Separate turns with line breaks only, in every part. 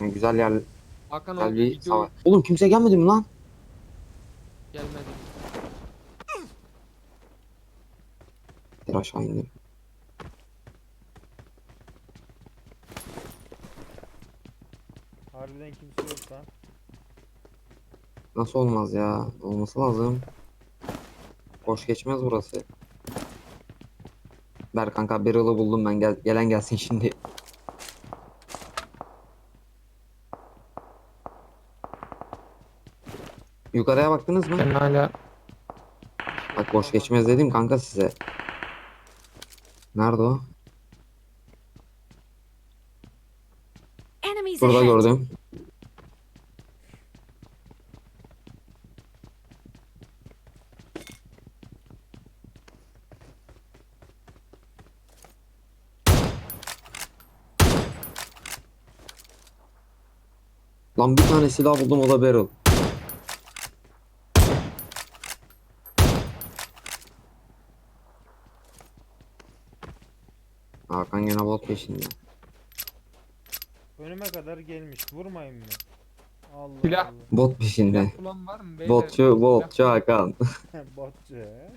Güzel yer,
Hakan o
güzel bir
video
savaş. Oğlum kimse gelmedi mi lan?
gelmedi.
Bir aşağı indim.
Harbiden kimse yok lan.
Nasıl olmaz ya? Olması lazım. Boş geçmez burası. Ver kanka bir yolu buldum ben gel gelen gelsin şimdi. Yukarıya baktınız mı?
Ben hala
Bak boş geçmez dedim kanka size. Nerede o?
Enemies
Burada
ahead.
gördüm. Lan bir tane silah buldum o da barrel. Hakan peşinde.
Önüme kadar gelmiş. Vurmayın mı? Allah
Silah.
Allah.
Bot peşinde.
var mı beyler?
Botçu, botçu Hakan.
Botçu he.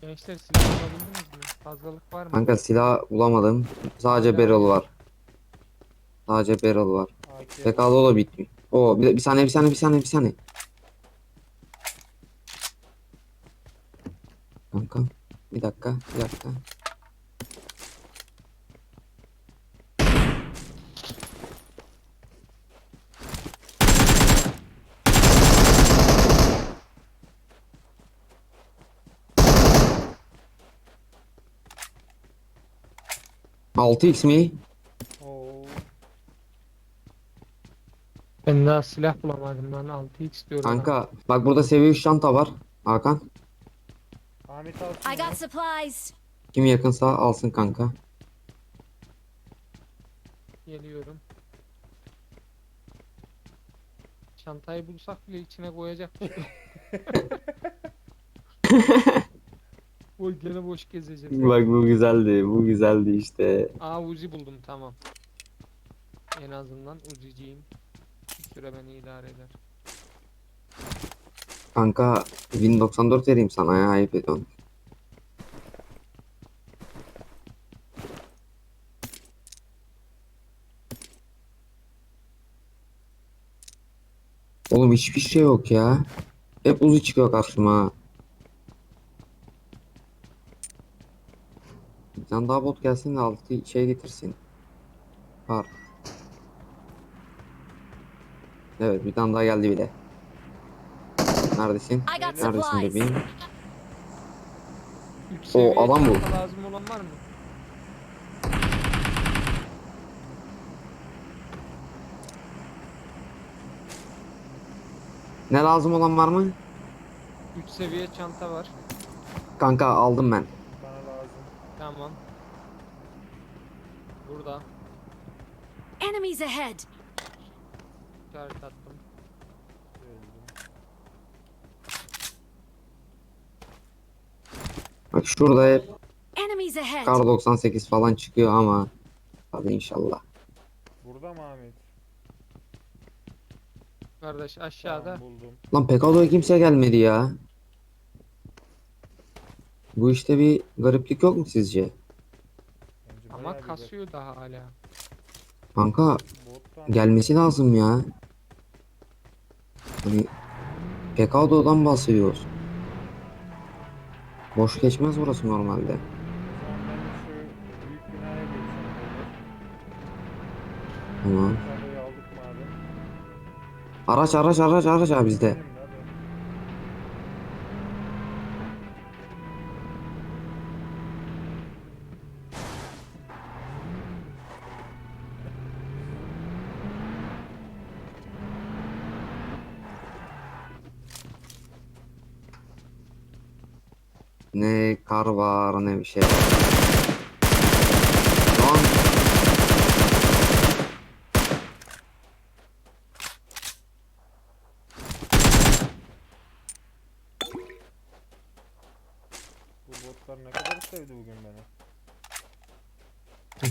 Gençler silah bulabildiniz mi? Fazlalık var mı?
Kanka silah bulamadım. Sadece barrel var. Sadece barrel var.
AK
PK'da da bitmiyor. Oo bir, bir saniye bir saniye bir saniye bir saniye. 6x mi?
Ben daha silah bulamadım lan 6x diyorum.
Kanka bak burada seviye 3 çanta var. Hakan.
Ahmet.
I got supplies.
Kim yakınsa alsın kanka.
Geliyorum. Çantayı bulsak bile içine koyacak. Oy gene boş gezeceğiz.
Bak bu güzeldi bu güzeldi işte.
Aa Uzi buldum tamam. En azından Uzi'ciyim. Bir süre beni idare eder.
Kanka Win 94 vereyim sana ya ayıp ediyorsun. Oğlum hiçbir şey yok ya. Hep uzu çıkıyor karşıma. Tane daha bot gelsin de altı şey getirsin. Var. Evet bir tane daha geldi bile. Neredesin? Neredesin bebeğim? O adam bu.
lazım olan var mı?
Ne lazım olan var mı?
3 seviye çanta var.
Kanka aldım ben.
Tamam. Burada.
Enemies ahead.
İşaret attım.
Bak şurada hep
Enemies ahead.
kar 98 falan çıkıyor ama hadi inşallah.
Burada mı Ahmet?
Kardeş aşağıda.
Tamam, buldum.
Lan PKO'ya kimse gelmedi ya. Bu işte bir gariplik yok mu sizce?
Bence
Ama
bayağı bir
kasıyor daha hala.
Kanka
Bottan
gelmesi lazım ya. Hani PKO'dan bahsediyoruz. Boş geçmez burası normalde.
Şu büyük binaya.
Tamam.
Yukarıdayı aldık madem.
Araç araç araç araç abi bizde.
Benim
Ne kar var ne bir şey var. Lan
Bu botlar ne kadar sevdi bugün beni.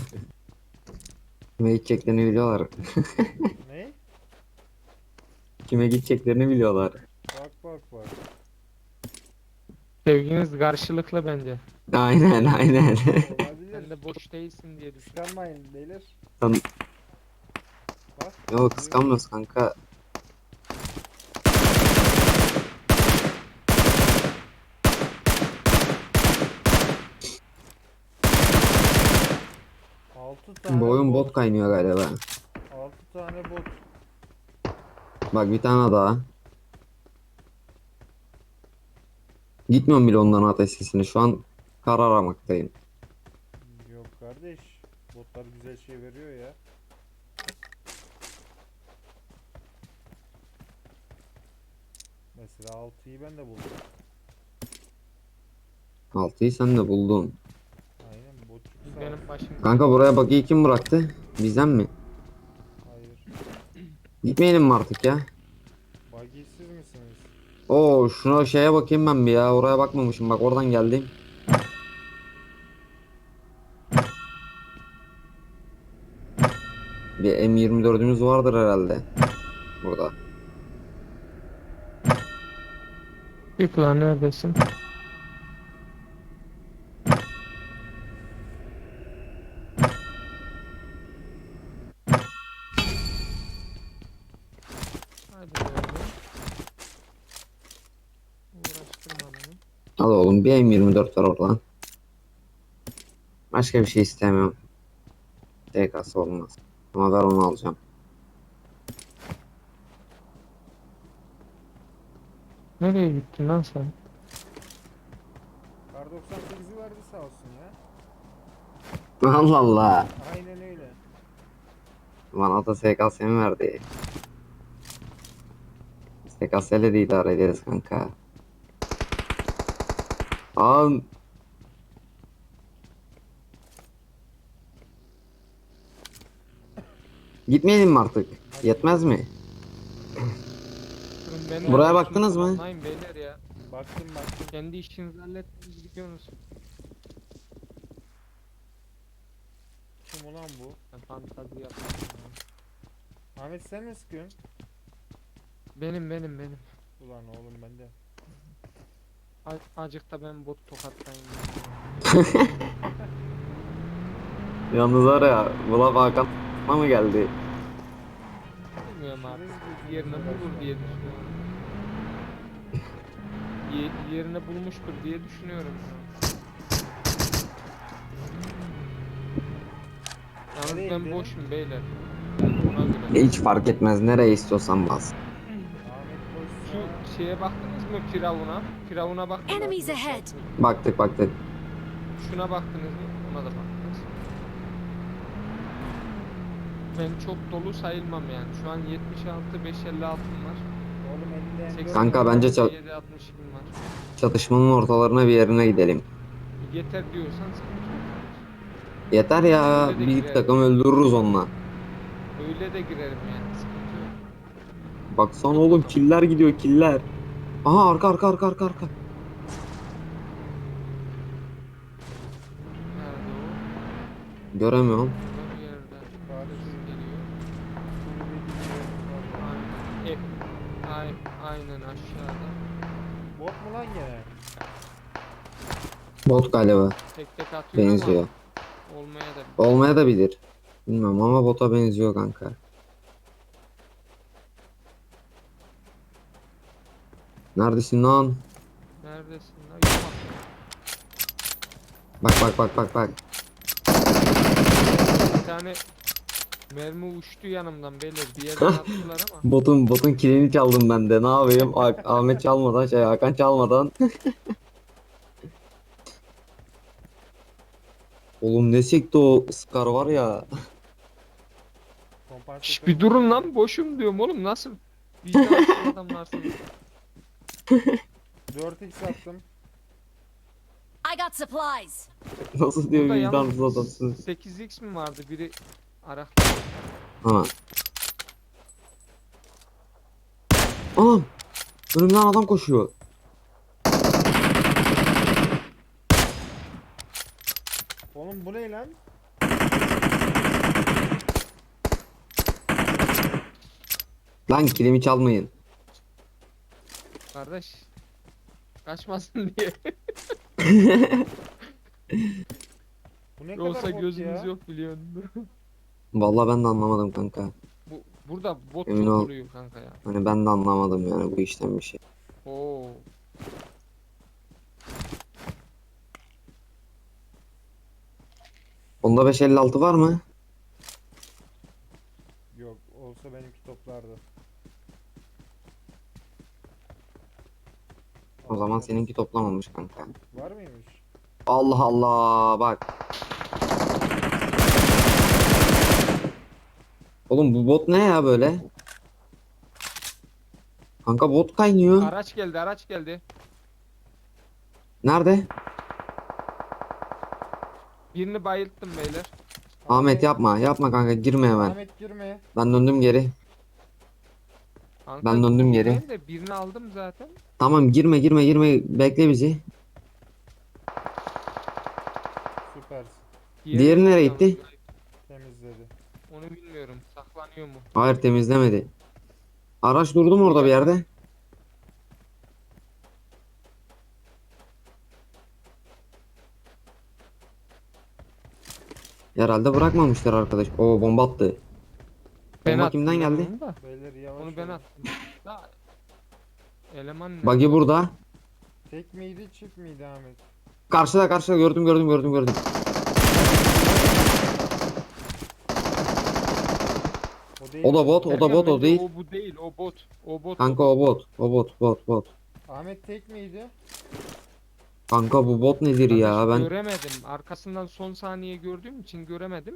Kime gideceklerini biliyorlar.
Ne?
Kime gideceklerini biliyorlar.
Sevginiz karşılıklı bence.
Aynen aynen.
Sen
Olabilir.
de boş değilsin diye düşünüyorum.
Kıskanmayın beyler. Bak.
Yok kıskanmıyoruz kanka.
Altı tane
Bu oyun bot kaynıyor galiba.
Altı tane bot.
Bak bir tane daha. Gitmiyorum bile onların ateş sesine. Şu an kar aramaktayım.
Yok kardeş. Botlar güzel şey veriyor ya. Mesela 6'yı ben de buldum.
Altıyı sen de buldun.
Aynen bot çıksa.
Benim başım.
Kanka buraya bakıyı kim bıraktı? Bizden mi?
Hayır.
Gitmeyelim mi artık ya? Oo şuna şeye bakayım ben bir ya. Oraya bakmamışım. Bak oradan geldim. Bir M24'ümüz vardır herhalde. Burada.
Bir plan neredesin?
Bir M24 var oradan. Başka bir şey istemiyorum. TK'sı olmaz. Ama ben onu alacağım.
Nereye gittin lan sen?
Kar 98'i verdi sağ olsun ya.
Allah Allah.
Aynen öyle.
Bana da SKS mi verdi? SKS ile de idare ederiz kanka. An Gitmeyelim mi artık? Yetmez mi?
Beni
Buraya baktınız mı?
anlayın beyler ya.
Baktım baktım.
Kendi işinizi hallettiniz gidiyorsunuz.
Kim ulan bu?
Ben fantazi yaptım. ya.
Ahmet sen mi sıkıyorsun?
Benim benim benim.
Ulan oğlum ben de.
A- Acık da ben bot tokatlayayım.
Yalnız var ya, laf Hakan mı geldi?
Bilmiyorum artık. Yerine bulur diye düşünüyorum. Ye- yerini bulmuştur diye düşünüyorum. Yalnız ben boşum beyler. Ona göre.
Hiç fark etmez, nereye istiyorsan bas.
Şeye baktınız mı Firavun'a? Firavun'a baktınız mı?
Enemies ahead.
Baktık baktık.
Şuna baktınız mı? Ona da baktınız. Ben çok dolu sayılmam yani. Şu an 76 556 var.
oğlum elinde M4
80
Kanka bence çal-
7 60 var.
Çatışmanın ortalarına bir yerine gidelim.
Yeter diyorsan sıkıntı yok.
Yeter ya,
Öyle de
bir
girelim.
takım öldürürüz onunla.
Öyle de girerim yani.
Baksana oğlum killer gidiyor killer. Aha arka arka arka arka arka.
Nerede o?
Göremiyorum.
Burada bir yerde.
Kardeşim.
Ses geliyor.
kulübedeki yerimiz var.
Aynen. E, ay, aynen aşağıda.
Bot mu lan gene?
Bot galiba.
Tek tek atıyor
Benziyor.
ama olmaya da
Olmaya da bilir. Bilmem ama bota benziyor kanka. Neredesin lan?
Neredesin lan? Yok.
Bak bak bak bak bak.
Bir tane mermi uçtu yanımdan beyler. Bir yerden attılar ama.
Botun botun kilini çaldım ben de. Ne yapayım? Ah- Ahmet çalmadan şey Hakan çalmadan. Oğlum ne sekti o Scar var ya.
Kompansatör
Şş, bir durun lan boşum diyorum oğlum nasıl? Vicdansız adamlarsınız.
4x attım.
I got supplies.
Nasıl diyor
Burada
vicdansız
yalnız- 8x mi vardı biri ara.
Ha. Anam. Önümden adam koşuyor.
Oğlum bu ne lan?
Lan kilimi çalmayın.
Kardeş. Kaçmasın diye.
Bu ne
Yoksa
bot
gözümüz
ya?
yok biliyorsun.
Vallahi ben de anlamadım kanka.
Bu burada bot
Emin
çok
ol.
vuruyor kanka ya.
Hani ben de anlamadım yani bu işten bir şey.
Oo.
Onda 556 var mı?
Yok olsa benimki toplardı.
O zaman seninki toplamamış kanka.
Var mıymış?
Allah Allah bak. Oğlum bu bot ne ya böyle? Kanka bot kaynıyor.
Araç geldi araç geldi.
Nerede?
Birini bayılttım beyler.
Ahmet yapma yapma kanka girme hemen.
Ahmet girme.
Ben döndüm geri.
Kanka,
Ben döndüm geri.
ben de birini aldım zaten.
Tamam girme girme girme bekle bizi.
Süpersin.
Diğeri nereye gitti?
Temizledi.
Onu bilmiyorum. Saklanıyor mu?
Hayır temizlemedi. Araç durdu mu orada bir yerde? Herhalde bırakmamışlar arkadaş. O bomba attı. Bomba
attım
kimden
ben
geldi?
onu da.
Beyler yavaş
Onu ben
olun.
attım. Eleman ne?
Buggy burada.
Tek miydi çift miydi Ahmet?
Karşıda karşıda gördüm gördüm gördüm gördüm.
O değil.
O da bot, o da bot, o değil.
O bu değil, o bot. O bot.
Kanka o bot. O bot bot bot.
Ahmet tek miydi?
Kanka bu bot nedir ya ben
göremedim. Arkasından son saniye gördüğüm için göremedim.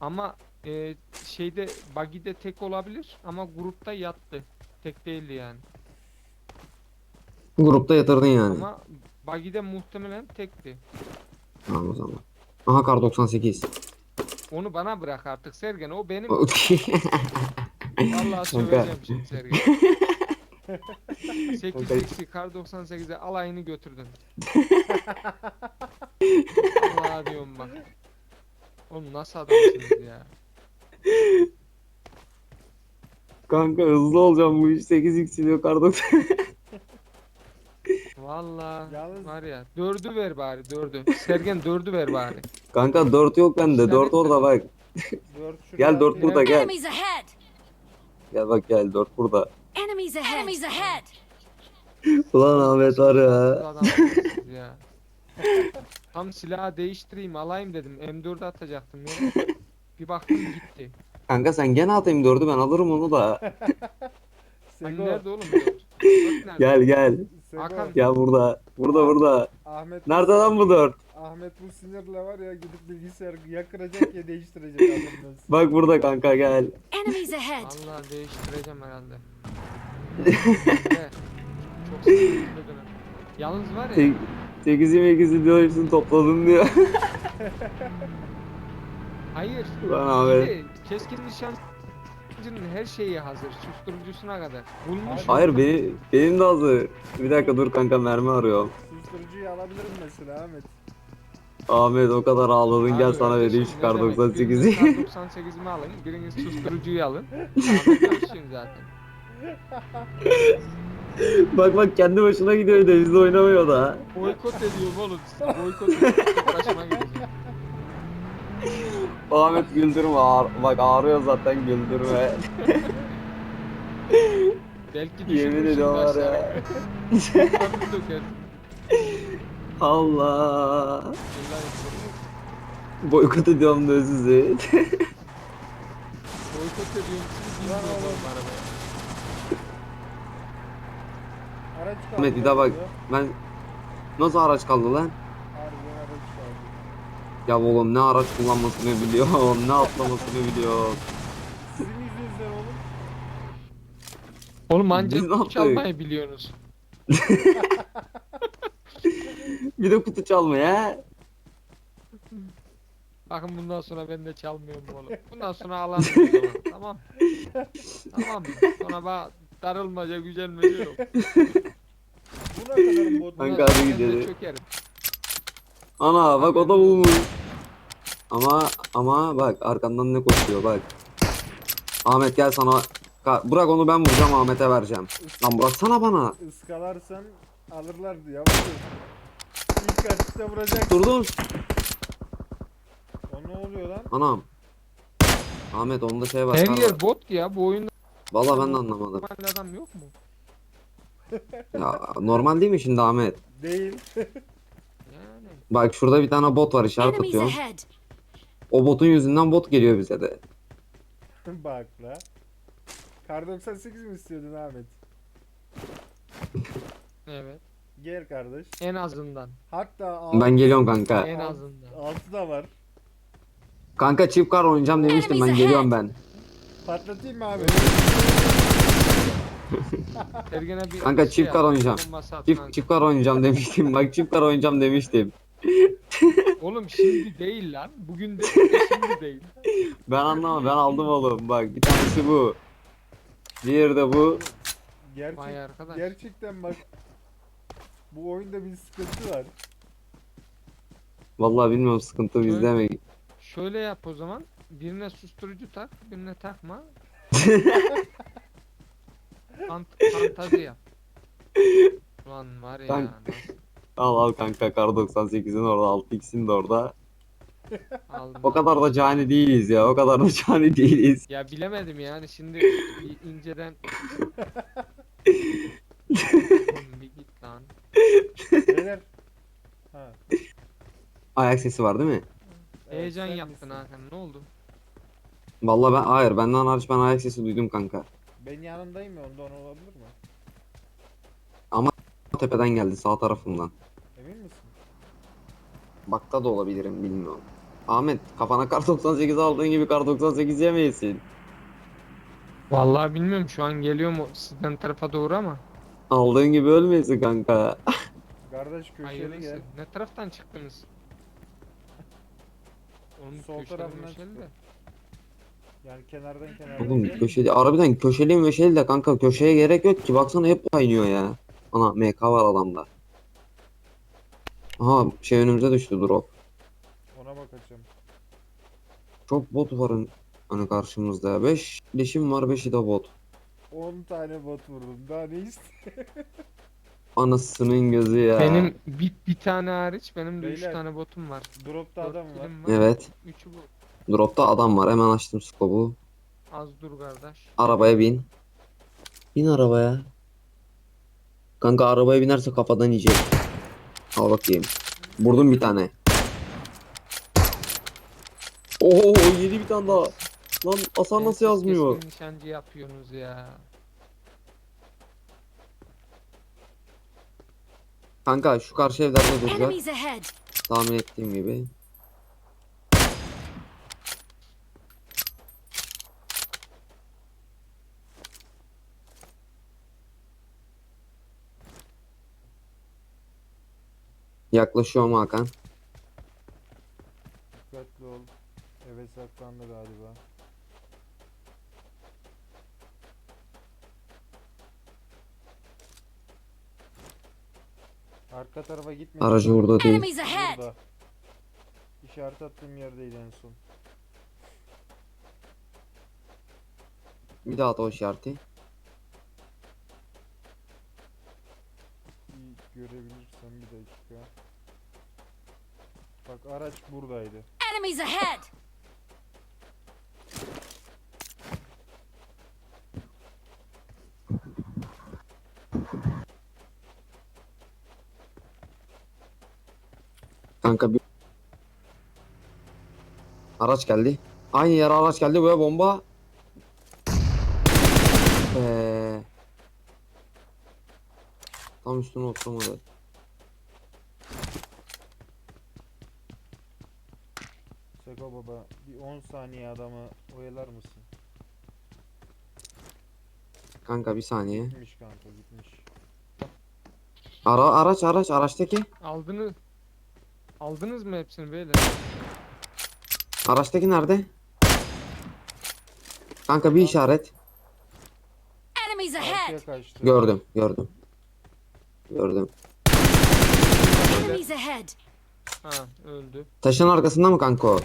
Ama e, şeyde buggy'de tek olabilir ama grupta yattı. Tek değildi yani.
grupta yatırdın yani.
Ama buggy'de muhtemelen tekti.
Tamam o zaman. Aha kar 98.
Onu bana bırak artık Sergen. O benim. Vallahi söyleyeceğim şimdi Sergen. 8
Kanka.
eksi kar 98'e alayını götürdün. Vallahi diyorum bak. Oğlum nasıl adamsınız ya?
Kanka hızlı olacağım bu iş 8x diyor kar 90.
Vallahi
Yalnız-
var ya. Dördü ver bari dördü. Sergen dördü ver bari.
Kanka 4 yok bende. 4 orada bak.
Dört
Gel 4
atayım.
burada gel.
Enemies ahead!
Gel bak gel 4 burada.
Enemies ahead! Enemies ahead!
Ulan Ahmet var ya.
adamsınız ya? Tam silahı değiştireyim alayım dedim. M4 atacaktım ya. Bir baktım gitti.
Kanka sen gene atayım 4'ü ben alırım onu da.
Sego.
nerede oğlum?
Gel gel.
Sego.
Hakan.
Ya burada. Burada burada.
Ahmet
Nerede lan bu 4?
Ahmet bu sinirle var ya gidip bilgisayar ya kıracak ya değiştirecek adamın.
Bak burada kanka gel.
Enemies ahead!
Vallahi değiştireceğim herhalde. Evet. Çok dönem. Yalnız var ya.
8'i 8'i diyor hepsini topladım diyor.
Hayır.
Lan Ahmet.
Bir de Keskin nişancının her şeyi hazır. Susturucusuna kadar. Bulmuş.
Hayır benim, benim de hazır. Bir dakika dur kanka mermi arıyorum.
Susturucuyu alabilirim mesela Ahmet.
Ahmet o kadar ağladın gel
Abi
sana vereyim şu
ne
kar
demek? Biriniz
98'i.
kar 98'imi alın. Biriniz susturucuyu alın. Ölsün zaten.
bak bak kendi başına gidiyor denizde oynamıyor da.
Boykot ediyorum oğlum. Boykot ediyorum. Başıma gideceğim.
Ahmet güldürme ağır, bak ağrıyor zaten güldürme.
Belki
Yemin ediyorum var ya. Allah.
Vallahi
Boykot ediyorum da sizi.
Boykot ediyorum. Siz
Lan
bilmiyorum
oğlum.
oğlum arabaya.
Araç kaldı.
Ahmet bir daha bak. Ben nasıl araç kaldı lan? Ya oğlum ne araç kullanmasını biliyor, ne atlamasını biliyor.
Sizin yüzünüzden oğlum.
Oğlum
Biz
ancak
ne
kutu
yaptık?
çalmayı biliyorsunuz.
Bir de kutu çalmaya.
Bakın bundan sonra ben de çalmıyorum oğlum. Bundan sonra zaman. Tamam. Tamam. Sonra bak darılmaca gücenmece yok.
Bu ne kadar bot?
Kanka, hadi gidelim.
çökerim.
Ana bak o da bulmuş. Ama ama bak arkandan ne koşuyor bak. Ahmet gel sana Ka- bırak onu ben vuracağım Ahmet'e vereceğim. Lan bıraksana bana.
Iskalarsan alırlar yavaş ol. İlk atışta vuracak.
Dur dur.
O ne oluyor lan?
Anam. Ahmet onda şey var.
Her yer bot ya. Bu oyunda
Valla ben de anlamadım.
normal adam yok mu?
Ya normal değil mi şimdi Ahmet?
Değil.
Bak şurada bir tane bot var işaret
Enemies
atıyorum.
ahead.
O botun yüzünden bot geliyor bize de.
Bak la. Kar 98 mi istiyordun Ahmet?
Evet.
Gel kardeş.
En azından.
Hatta altı,
Ben geliyorum kanka.
En azından.
altı da var.
Kanka çift kar oynayacağım demiştim ben geliyorum ben.
Patlatayım mı abi?
Ergen'e bir
Kanka
şey
çift
yap,
kar oynayacağım. Çift, çift kar oynayacağım demiştim. Bak çift kar oynayacağım demiştim.
Oğlum şimdi değil lan. Bugün de şimdi değil.
Ben anlamadım. Ben aldım oğlum. Bak bir tanesi bu. Diğeri de bu.
Gerçek,
Vay arkadaş.
gerçekten bak. Bu oyunda bir sıkıntı var.
Vallahi bilmiyorum sıkıntı bizde mi?
Şöyle yap o zaman. Birine susturucu tak, birine takma. Fant fantazi yap. Ulan var ya.
Kanka.
nasıl
Al al kanka kar 98'in orada 6x'in de orada.
aldım,
O kadar da cani değiliz ya. O kadar da cani değiliz.
Ya bilemedim yani şimdi bir inceden. Oğlum bir git lan.
Beyler. Ha.
Ayak sesi var değil mi?
evet,
Heyecan
sen
yaptın
misin?
Hakan ne oldu?
Vallahi ben hayır benden hariç ben ayak sesi duydum kanka.
Ben yanındayım ya ondan olabilir mi?
Tepeden geldi sağ tarafımdan. Bakta da olabilirim bilmiyorum. Ahmet kafana kar 98 aldığın gibi kar 98 yemeyesin.
Vallahi bilmiyorum şu an geliyor mu sizden tarafa doğru ama.
Aldığın gibi ölmeyesin kanka.
Kardeş köşeli
Hayırlısı.
gel.
Ne taraftan çıktınız? Oğlum
Sol
köşeli
tarafından
möşeli
çıktı.
de.
Yani kenardan kenardan
Oğlum
gel.
köşeli harbiden köşeli meşeli de kanka köşeye gerek yok ki baksana hep kaynıyor ya. Ana MK var adamda. Aha şey önümüze düştü drop.
Ona bakacağım.
Çok bot var ön- hani karşımızda. 5 leşim var 5'i de bot.
10 tane bot vurdum. Daha ne ist?
Anasının gözü ya.
Benim bir, bir tane hariç benim de 3
Beyler,
tane botum var.
Dropta
Dört
adam var.
kilim
Evet.
3'ü bu.
Dropta adam var. Hemen açtım skobu.
Az dur kardeş.
Arabaya bin. Bin arabaya. Kanka arabaya binerse kafadan yiyecek. Al bakayım. Vurdum bir tane. Oo yedi bir tane daha. Lan Hasan nasıl yazmıyor?
keskin nişancı yapıyorsunuz ya.
Kanka şu karşı evlerde duracak.
Enemies ahead.
Tahmin ettiğim gibi. Yaklaşıyorum Hakan.
Dikkatli ol. Eve saklandı galiba. Arka tarafa gitme.
Aracı burada değil.
Enemies ahead.
Burada. İşaret attığım yerdeydi en son.
Bir daha at o işareti.
İyi görebilirsem bir dakika. Bak araç buradaydı.
Enemies ahead.
Kanka bir... Araç geldi. Aynı yere araç geldi. Buraya bomba. Ee... Tam üstüne oturamadı.
Seko baba bir 10 saniye adamı oyalar mısın?
Kanka bir saniye.
Gitmiş kanka gitmiş.
Ara araç araç araçtaki.
Aldınız. Aldınız mı hepsini beyler?
Araçtaki nerede? Kanka bir işaret.
Enemies ahead.
Arkaya kaçtı.
Gördüm gördüm. Gördüm.
Enemies ahead.
Ha öldü.
Taşın arkasında mı kanka o?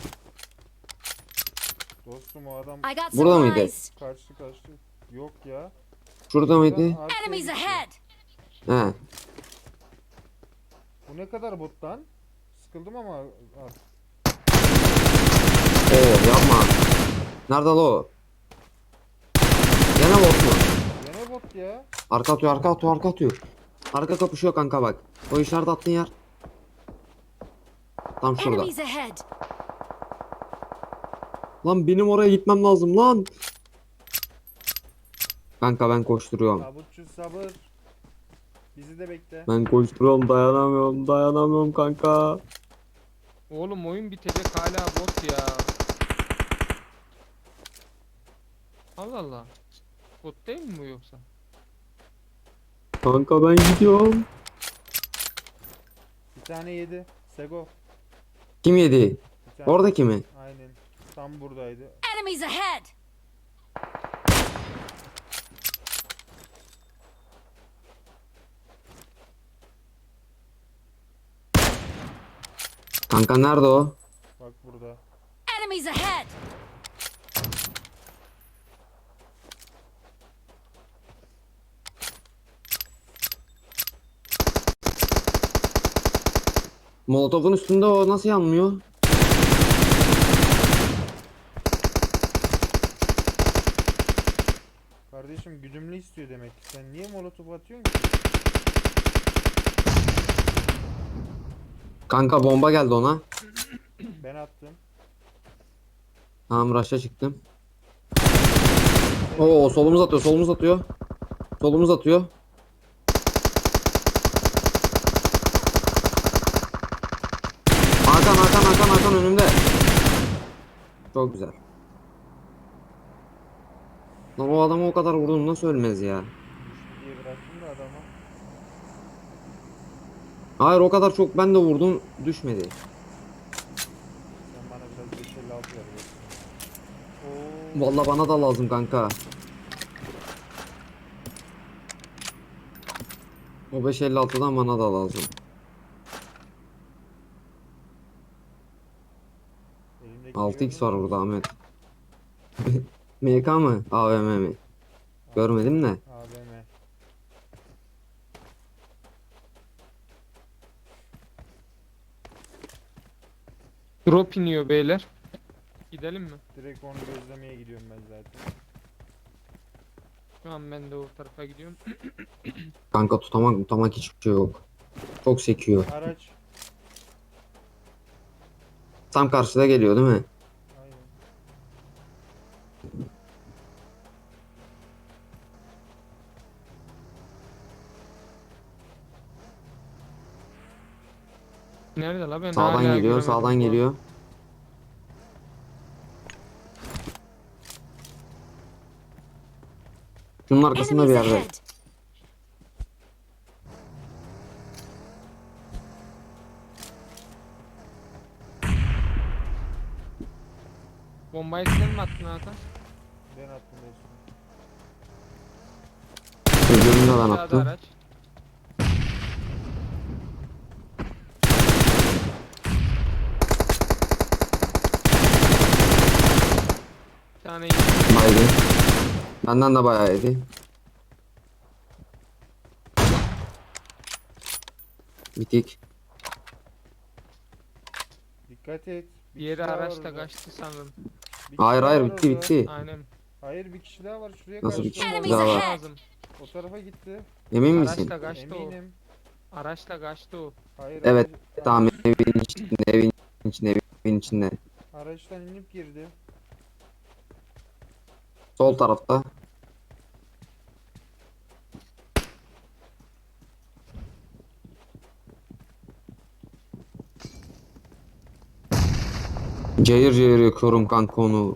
Dostum o adam
I got
Burada mıydı?
supplies.
kaçtı kaçtı. Yok ya.
Şurada mıydı?
Buradan arkaya
Enemies
gitti.
ahead!
He.
Bu ne kadar bot lan? Sıkıldım ama artık.
Oo yapma. Nerede la o? Gene bot mu?
Gene bot ya.
Arka atıyor, arka atıyor, arka atıyor. Arka kapışıyor kanka bak. O işaret attığın yer. Tam şurada.
Enemies ahead!
Lan benim oraya gitmem lazım lan. Kanka ben koşturuyorum.
Tabutçu sabır. Bizi de bekle.
Ben koşturuyorum dayanamıyorum dayanamıyorum kanka.
Oğlum oyun bitecek hala bot ya. Allah Allah. Bot değil mi bu yoksa?
Kanka ben gidiyorum.
Bir tane yedi. Sego.
Kim yedi?
Bir tane.
Oradaki mi?
Tam buradaydı.
Enemies ahead!
Kanka nerede o?
Bak burada.
Enemies ahead!
Molotof'un üstünde o nasıl yanmıyor?
Kardeşim güdümlü istiyor demek ki. Sen niye molotof atıyorsun ki?
Kanka bomba geldi ona.
Ben attım.
Tamam rush'a çıktım. Oo solumuz atıyor solumuz atıyor. Solumuz atıyor. Hakan Hakan Hakan Hakan önümde. Çok güzel. Lan o adamı o kadar vurdum nasıl ölmez ya?
Diye bıraktım da adama.
Hayır o kadar çok ben de vurdum düşmedi.
Sen bana biraz 556 ver. bakayım. Oo.
Vallahi bana da lazım kanka. O 556'dan bana da lazım.
Elimdeki
6x
gördün
var
mü?
burada Ahmet. MK mı? AVM mi? Görmedim de.
AVM.
Drop iniyor beyler. Gidelim mi?
Direkt onu gözlemeye gidiyorum ben zaten.
Şu an ben de o tarafa gidiyorum.
Kanka tutamak tutamak hiçbir şey yok. Çok sekiyor.
Araç.
Tam karşıda geliyor değil mi?
Nerede la ben
Sağdan
hala
geliyor,
göremedim
sağdan
bu.
geliyor. Şunun arkasında bir
Enemies
yerde.
ahead!
Bombayı sen mi attın Hakan?
Ben attım.
Öbürünü de ben
Aşağıda
attım.
araç. Tane.
Baygın. Benden de bayağı yedi. Bitik.
Dikkat et. Bir
Diğeri
kişi daha var
araçla
orada.
kaçtı sanırım.
Bir kişi
Hayır
daha
hayır
var
bitti
orada.
bitti.
Aynen.
Hayır bir kişi daha var şuraya
Nasıl bir
kaçtı.
kişi
Enemies
daha var?
ahead!
Lazım.
O tarafa gitti.
Emin misin?
Araçla kaçtı o.
Eminim.
Araçla kaçtı o.
Hayır.
Evet,
aracı-
Tamam evin içinde evin içinde evin içinde.
Araçtan inip girdi.
Sol tarafta. Cayır cayır yakıyorum kanka onu.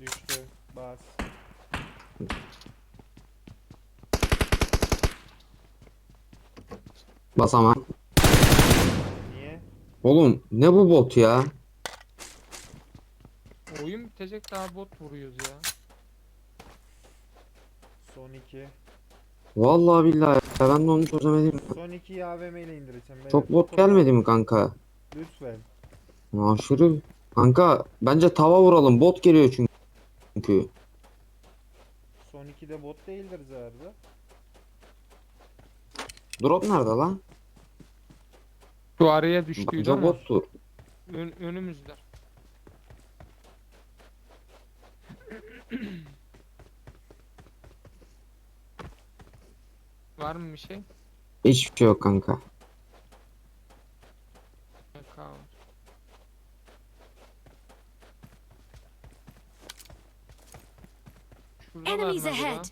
Düştü. Bas.
Basamam.
Niye?
Oğlum ne bu bot ya?
Oyun bitecek daha bot vuruyoruz ya.
Son iki.
Vallahi billahi ya ben de onu çözemedim.
Son 2'yi AVM ile indireceğim. beyler.
Çok bot gelmedi mi kanka?
Lütfen.
Aşırı. Kanka bence tava vuralım. Bot geliyor çünkü.
Son 2'de bot değildir zaten.
Drop nerede lan?
Şu araya düştüydü
Bence
ama
bottur.
ön- önümüzde. Var mı bir şey?
Hiçbir şey yok kanka.
Yok abi. Şuradalar
Enemies
mı acaba?
ahead.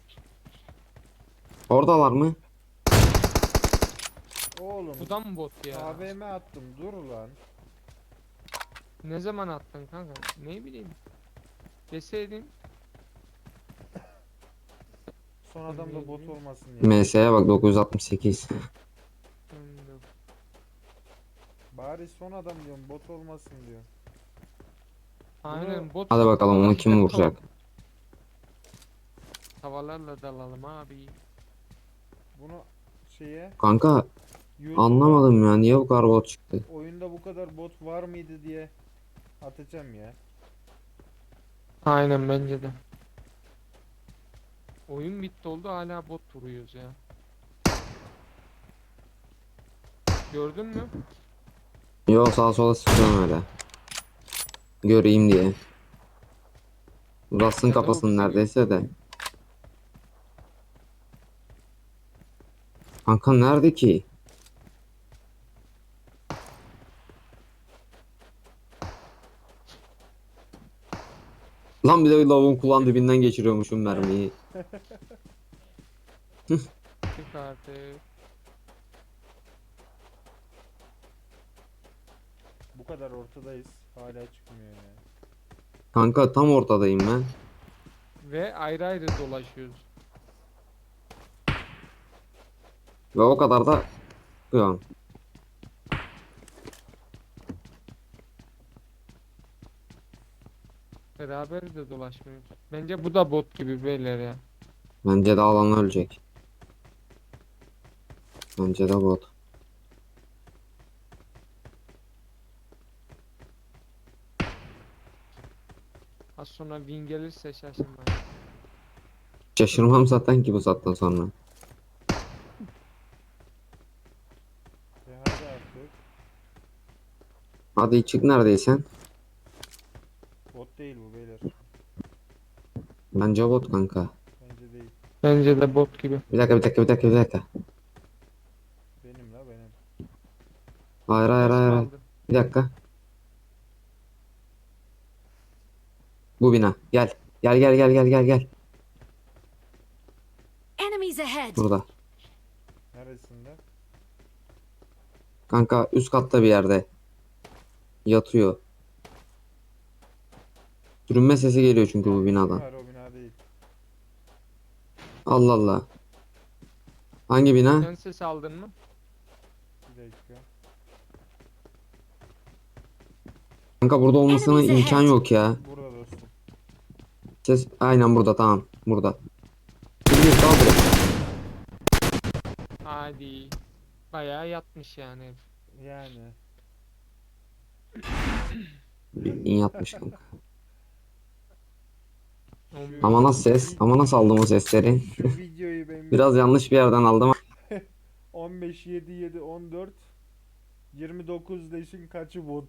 Oradalar mı?
Mı bot ya?
AVM attım dur lan.
Ne zaman attın kanka? Ne bileyim. Deseydin.
Son adam da bot olmasın diye.
MS'ye bak 968.
hmm,
Bari son adam diyorum bot olmasın diyor.
Aynen bot.
Hadi bakalım onu kim vuracak?
Tavalarla dalalım abi.
Bunu şeye
Kanka Anlamadım ya niye bu kadar bot çıktı?
oyunda bu kadar bot var mıydı diye atacağım ya.
Aynen bence de. Oyun bitti oldu hala bot vuruyoruz ya. Gördün mü?
Yo sağa sola sıkıyorum öyle. Göreyim diye.
O
kafasını neredeyse de. Kanka nerede ki? Lan bir de lavuğun kulağın dibinden geçiriyormuşum mermiyi.
Çık artık.
Bu kadar ortadayız. Hala çıkmıyor ya.
Kanka tam ortadayım ben.
Ve ayrı ayrı dolaşıyoruz.
Ve o kadar da Yok.
Beraber de dolaşmıyoruz. Bence bu da bot gibi beyler ya.
Bence de alan ölecek. Bence de bot.
Az sonra win gelirse şaşırmayın.
Şaşırmam zaten ki bu saatten sonra.
Hadi
çık neredeysen.
Değil bu beyler.
Bence bot kanka.
Bence değil.
Bence de bot gibi.
Bir dakika bir dakika bir dakika bir dakika.
Benim la benim.
Hayır hayır hayır. Bir dakika. Bu bina. Gel. Gel gel gel gel gel gel.
Enemies ahead.
Burada.
Neresinde?
Kanka üst katta bir yerde. Yatıyor. Sürünme sesi geliyor çünkü bu binadan.
Var o bina değil.
Allah Allah. Hangi bina?
Sen ses aldın mı?
Bir dakika.
Kanka burada olmasına imkan yok ya.
Burada dostum.
Ses aynen burada tamam. Burada. Bir bir kaldır.
Hadi. Bayağı yatmış yani. herif.
Yani.
Bildiğin yatmış kanka. Ama nasıl ses? Ama nasıl aldım o sesleri?
Şu videoyu ben
Biraz yanlış bir yerden aldım.
15 7 7 14 29 leşin kaçı bot?